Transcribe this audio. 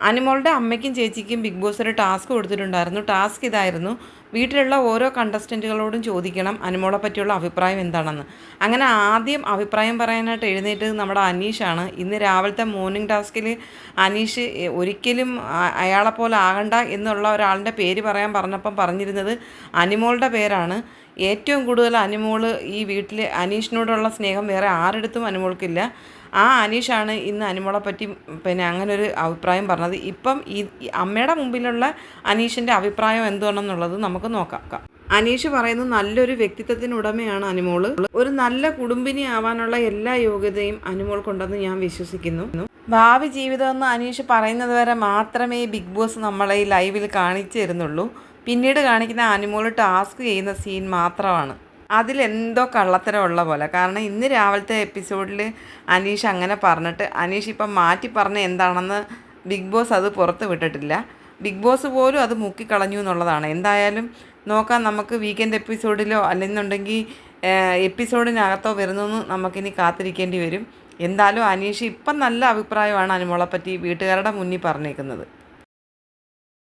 അനുമോളുടെ അമ്മയ്ക്കും ചേച്ചിക്കും ബിഗ് ബോസ് ഒരു ടാസ്ക് കൊടുത്തിട്ടുണ്ടായിരുന്നു. ടാസ്ക് ഇതായിരുന്നു. വീട്ടിലുള്ള ഓരോ കണ്ടസ്റ്റന്റുകളോടും ചോദിക്കണം അനിമോളെ പറ്റിയുള്ള അഭിപ്രായം എന്താണെന്ന്. അങ്ങനെ ആദ്യം അഭിപ്രായം പറയാനായിട്ട് എഴുന്നേറ്റത് നമ്മുടെ അനീഷാണ്. ഇന്ന് രാവിലത്തെ മോർണിംഗ് ടാസ്കിൽ അനീഷ് ഒരിക്കലും അയാളെപ്പോലെ ആകണ്ട എന്നുള്ള ഒരാളുടെ പേര് പറയാൻ പറഞ്ഞപ്പം പറഞ്ഞിരുന്നത് അനിമോളുടെ പേരാണ്. ഏറ്റവും കൂടുതൽ അനുമോൾ ഈ വീട്ടിൽ അനീഷിനോടുള്ള സ്നേഹം വേറെ ആരെടുത്തും അനുമോൾക്കില്ല. ആ അനീഷാണ് ഇന്ന് അനുമോളെ പറ്റി പിന്നെ അങ്ങനെ ഒരു അഭിപ്രായം പറഞ്ഞത്. ഇപ്പം ഈ അമ്മയുടെ മുമ്പിലുള്ള അനീഷിന്റെ അഭിപ്രായം എന്തുവാണെന്നുള്ളത് നമുക്ക് നോക്കാം. അനീഷ് പറയുന്നത് നല്ലൊരു വ്യക്തിത്വത്തിനുടമയാണ് അനുമോൾ. ഒരു നല്ല കുടുംബിനി ആവാനുള്ള എല്ലാ യോഗ്യതയും അനുമോൾക്കുണ്ടെന്ന് ഞാൻ വിശ്വസിക്കുന്നു. ഭാവി ജീവിതം എന്ന് അനീഷ് പറയുന്നത് വരെ മാത്രമേ ബിഗ് ബോസ് നമ്മളെ ഈ ലൈവിൽ കാണിച്ചു തരുന്നുള്ളൂ പിന്നീട് കാണിക്കുന്ന ആനിമോൾ ടാസ്ക് ചെയ്യുന്ന സീൻ മാത്രമാണ്. അതിലെന്തോ കള്ളത്തരമുള്ള പോലെ. കാരണം ഇന്ന് രാവിലത്തെ എപ്പിസോഡിൽ അനീഷ് അങ്ങനെ പറഞ്ഞിട്ട് അനീഷ് ഇപ്പം മാറ്റി പറഞ്ഞ എന്താണെന്ന് ബിഗ് ബോസ് അത് പുറത്ത് വിട്ടിട്ടില്ല. ബിഗ് ബോസ് പോലും അത് മുക്കിക്കളഞ്ഞു എന്നുള്ളതാണ്. എന്തായാലും നോക്കാം നമുക്ക് വീക്കെൻഡ് എപ്പിസോഡിലോ അല്ലെന്നുണ്ടെങ്കിൽ എപ്പിസോഡിനകത്തോ വരുന്നെന്ന് നമുക്കിനി കാത്തിരിക്കേണ്ടി വരും. എന്തായാലും അനീഷ് ഇപ്പം നല്ല അഭിപ്രായമാണ് അനുമോളെപ്പറ്റി വീട്ടുകാരുടെ മുന്നിൽ പറഞ്ഞേക്കുന്നത്.